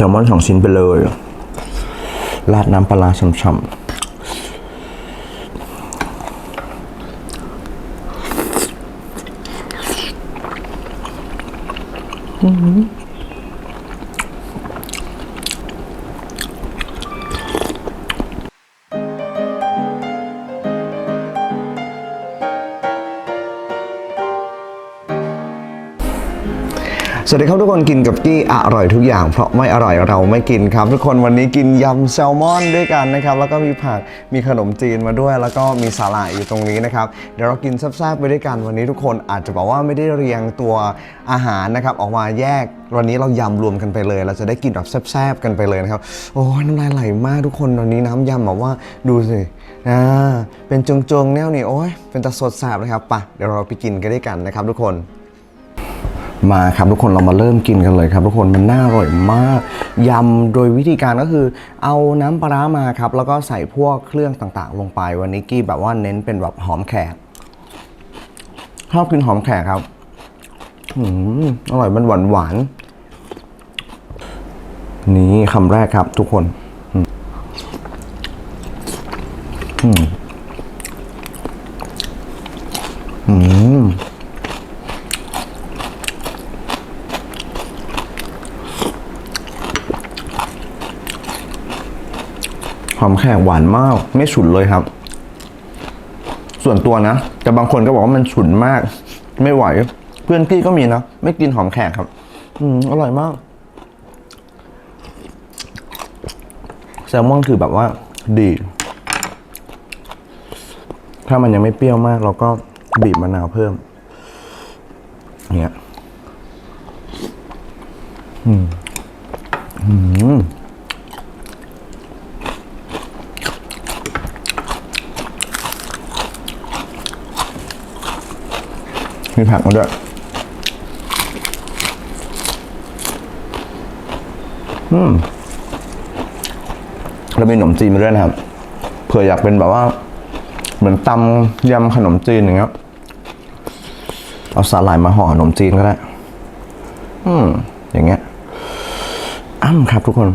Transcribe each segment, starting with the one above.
ซลมอนสองชิ้นไปเลย ราดน้ำปลาร้าฉ่ำๆ สวัสดีครับทุกคนกินกับกี้อร่อยทุกอย่าง เพราะไม่อร่อยเราไม่กินครับ ทุกคนวันนี้กินยำแซลมอนด้วยกันนะครับ แล้วก็มีผักมีขนมจีนมาด้วย แล้วก็มีสาหร่ายอยู่ตรงนี้นะครับเดี๋ยวเรากินแซ่บๆไปด้วยกันวันนี้ทุกคนอาจจะบอกว่าไม่ได้เรียงตัวอาหารนะครับออกมาแยกวันนี้เรายำรวมกันไปเลย เราจะได้กินแบบแซ่บๆกันไปเลยนะครับโอ้ยน้ำลายไหลมากทุกคนตอนนี้น้ำยำแบบว่าดูสิอ่าเป็นจงๆแนวนี่โอ้ยเป็นตะสดแสบเลยครับปะเดี๋ยวเราไปกินกันด้วยกันนะครับทุกคน มาครับทุกคนเรามาเริ่มกินกันเลยครับ ทุกคนมันน่าอร่อยมากยำโดยวิธีการก็คือ เอาน้ำปลาร้ามาครับ แล้วก็ใส่พวกเครื่องต่างๆ ลงไปวันนี้กี้แบบว่าเน้นเป็นแบบหอมแขกชอบกินหอมแขกครับอืมอร่อยมันหวานหวานๆนี่คำแรกครับทุกคนอืมอืมอืม หอมแขกหวานมาก ไม่ฉุนเลยครับ ส่วนตัวนะ แต่บางคนก็บอกว่ามันฉุนมาก ไม่ไหว เพื่อนพี่ก็มีนะ ไม่กินหอมแขกครับ อืมอร่อยมาก แซลมอนคือแบบว่า ดี ถ้ามันยังไม่เปรี้ยวมาก เราก็บีบมะนาวเพิ่ม เนี่ย อืม ผักมาด้วย อืมแล้วมีขนมจีนมาด้วยนะครับ เผื่ออยากเป็นแบบว่า เหมือนตำยำขนมจีนอย่างเงี้ย เอาสาหร่ายมาห่อขนมจีนก็ได้ อืม อย่างเงี้ย อ้ำครับทุกคน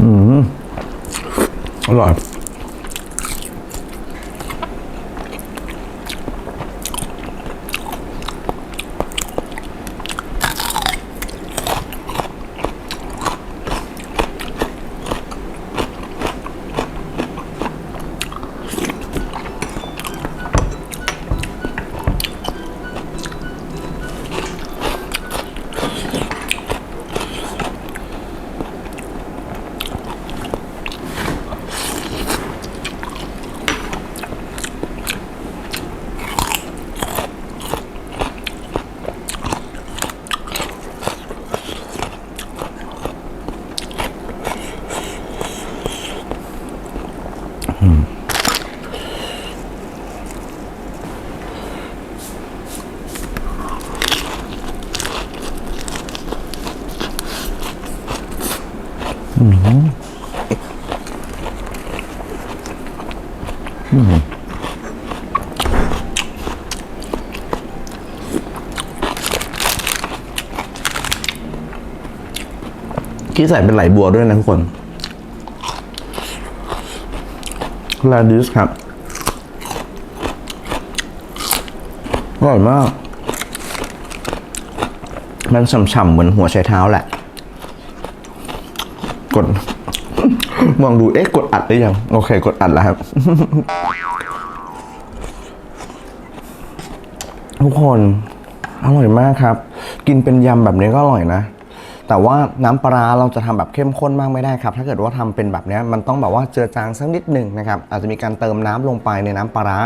อืม อร่อย กี้ใส่เป็นไหลบัวด้วยนะทุกคนลาดิสครับ อร่อยมาก มันฉ่ำๆเหมือนหัวไชเท้าแหละ กด มองดู เอ๊ะ กดอัดหรือยัง โอเค กดอัดแล้วครับ ทุกคน อร่อยมากครับ กินเป็นยำแบบนี้ก็อร่อยนะ แต่ว่าน้ำปลาเราจะทำแบบเข้มข้นมากไม่ได้ครับ ถ้าเกิดว่าทำเป็นแบบนี้มันต้องแบบว่าเจือจางสักนิดหนึ่งนะครับ อาจจะมีการเติมน้ำลงไปในน้ำปลา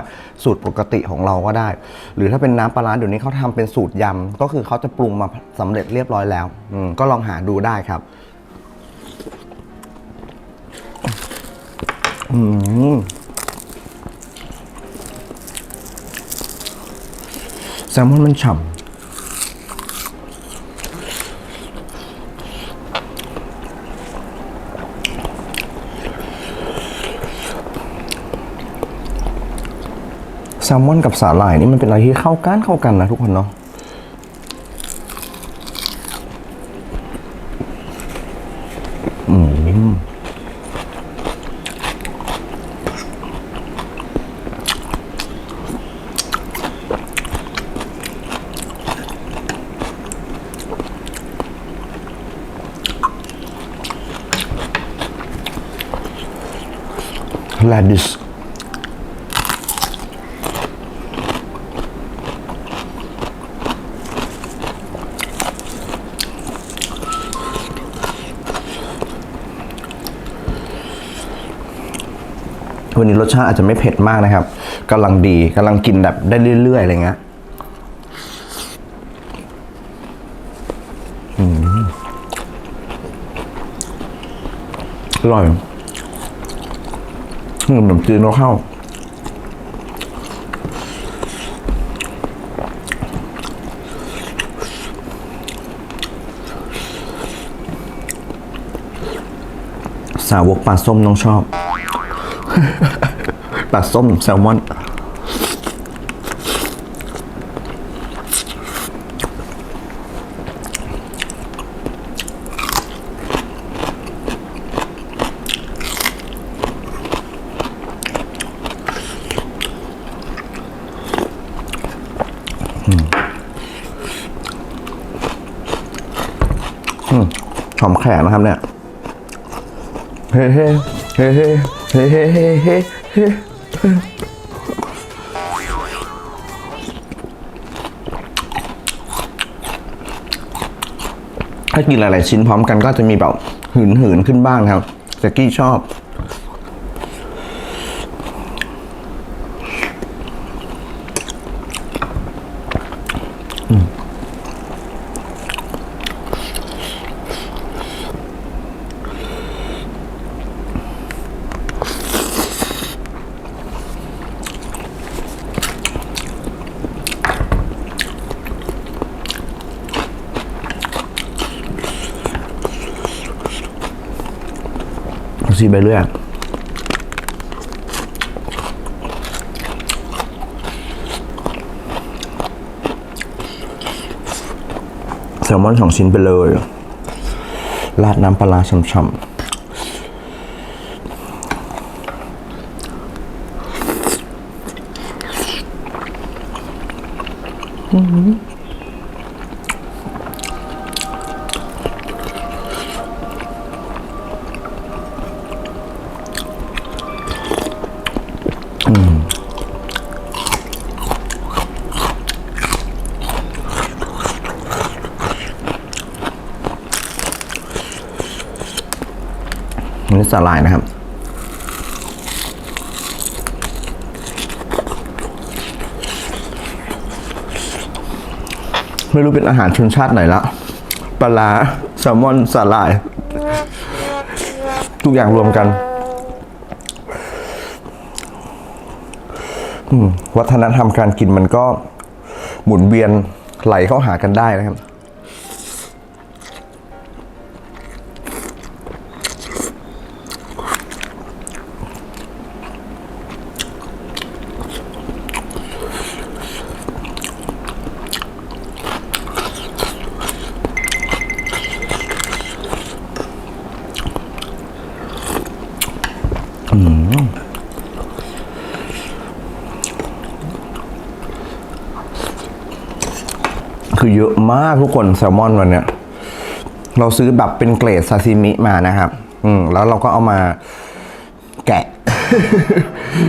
สูตรปกติของเราก็ได้ หรือถ้าเป็นน้ำปลาเดี๋ยวนี้เขาทำเป็นสูตรยำ ก็คือเขาจะปรุงมาสำเร็จเรียบร้อยแล้วอืก็ลองหาดูได้ครับ แซลมอนมันฉ่ำแซลมอนกับสาหร่ายนี่มันเป็นอะไรที่เข้ากันเข้ากันนะทุกคนเนาะอืม radish วันนี้รสชาติอาจจะไม่เผ็ดมากนะครับกำลังดีกำลังกินแบบได้เรื่อยๆอะไรเงี้ยอืมอร่อย ขนมจีนเราเข้า สาวกปลาส้มต้องชอบ ปลาส้มแซลมอน หอมแขกนะครับเนี่ยเฮ้เฮ้เฮ้เฮ้เฮ้เฮ้เฮ้เฮ้เฮ้ถ้ากินหลาย ๆ ชิ้นพร้อมกันก็จะมีแบบหืนหืนๆขึ้นบ้างครับแจ็กกี้ชอบ ซีไปเรื่อยแซลมอนสองชิ้นไปเลย ราดน้ำปลาช่ำๆอัน นี้สาหร่ายนะครับ ไม่รู้เป็นอาหารชนชาติไหนละปลาแซลมอนสาหร่าย ทุกอย่างรวมกันวัฒนธรรมการกินมันก็หมุนเวียนไหลเข้าหากันได้นะครับ เยอะมากทุกคนแซลมอนวันเนี้ยเราซื้อแบบเป็นเกรดซาซิมิมานะครับ อืม แล้วเราก็เอามาแกะ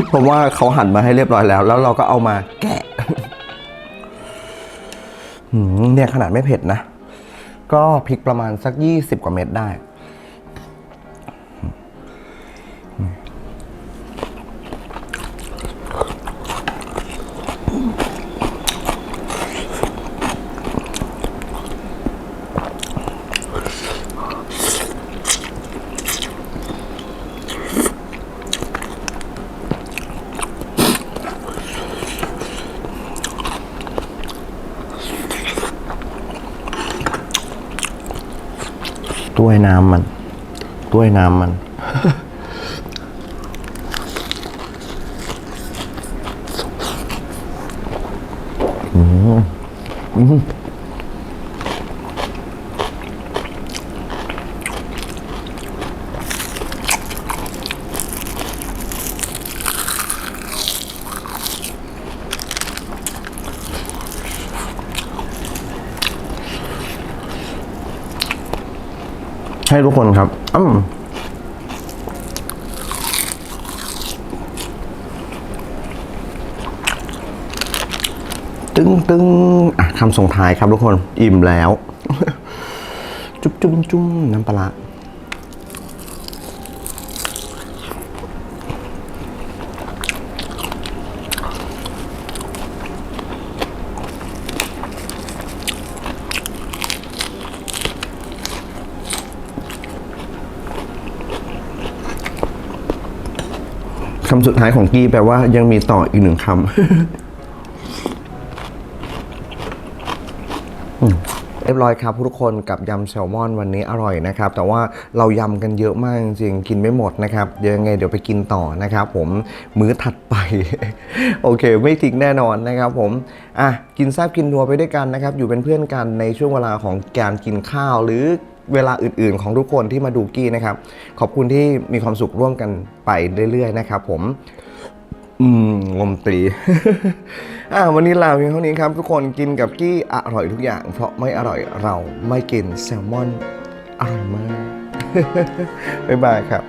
เพราะว่าเขาหั่นมาให้เรียบร้อยแล้ว แล้วเราก็เอามาแกะอืมเนี่ยขนาดไม่เผ็ดนะ ก็พริกประมาณสักยี่สิบกว่าเม็ดได้ ต้วยน้ำมันต้วยน้ำมัน อืมอืม ให้ทุกคนครับอืมตึงตึงคำส่งท้ายครับทุกคน อิ่มแล้ว จุ๊บจุ๊บจุ๊บน้ำปลา คำสุดท้ายของกี้แปลว่ายังมีต่ออีกหนึ่งคำเรียบร้อยครับทุกคนกับยำแซลมอนวันนี้อร่อยนะครับ แต่ว่าเรายำกันเยอะมากจริงๆกินไม่หมดนะครับเดี๋ยวยังไงเดี๋ยวไปกินต่อนะครับผมมื้อถัดไป โอเค ไม่ทิ้งแน่นอนนะครับผมอะกินแซบกินนัวไปด้วยกันนะครับ อยู่เป็นเพื่อนกันในช่วงเวลาของการกินข้าวหรือ เวลาอื่นๆ ของทุกคนที่มาดูกี้นะครับ ขอบคุณที่มีความสุขร่วมกันไปเรื่อยๆนะครับผม อืมงมตี อ่าวันนี้ลาเพียงเท่านี้ครับ ทุกคนกินกับกี้อร่อยทุกอย่าง เพราะไม่อร่อยเราไม่กินแซลมอนอร่อยมาก บ๊ายบายครับ